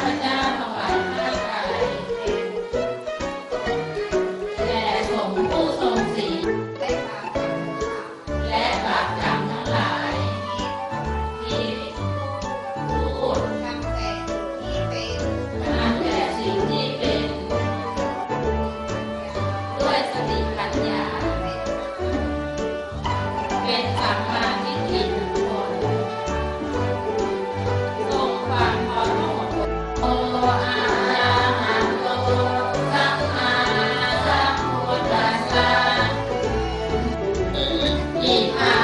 ข้ อิทั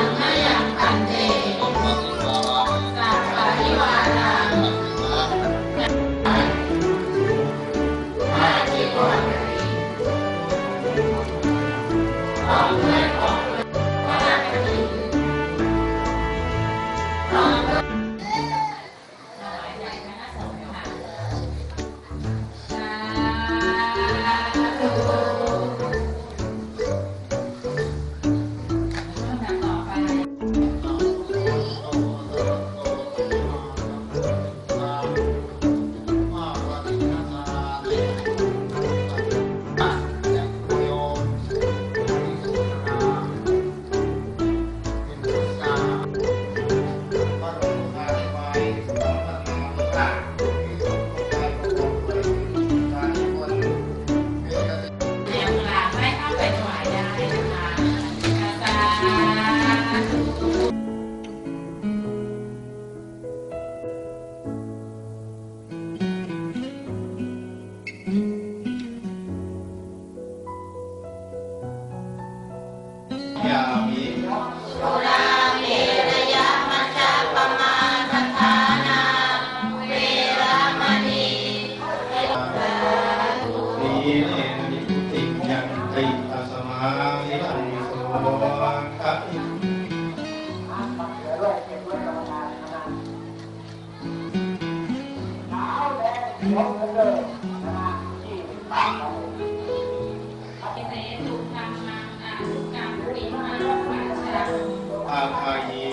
เลนิพุติยังติตัสมานิอันโสคะอิเสตุธรรมังอาทุกังวิมาปัจจังอาทายี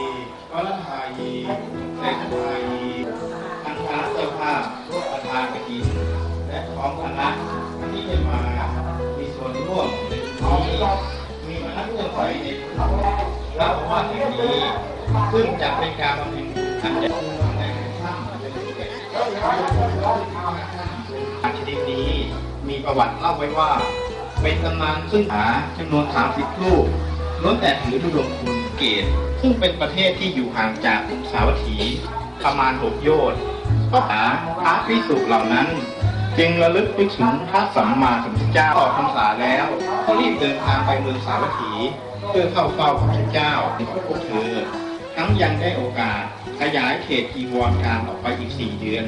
วรทายีเศรษฐายีทางคณะเจ้าภาพประธานกฐินและของคณะ มีมนักเลื่อนไหวในพระวาดแห่งนี้ ซึ่งจะเป็นการบำเพ็ญอันใหญ่ในถ้ำเป็นรูปแบบอันชนิดนี้มีประวัติเล่าไว้ว่า เป็นตำนานซึ่งหาจำนวน30รูปล้วนแต่ถือดุดงคุณเกต ซึ่งเป็นประเทศที่อยู่ห่างจากกรุงสาวัตถีประมาณหกโยชน์ก็หาพระพิสุเหล่านั้น จึงระลึกไปถึงพระสัมมาสัมพุทธเจ้าออกพรรษาแล้วก็รีบเดินทางไปเมืองสาวัตถี เพื่อเข้าเฝ้าพระพุทธเจ้าของพวกเธอ ทั้งยังได้โอกาสขยายเขตจีวรการออกไปอีกสี่เดือน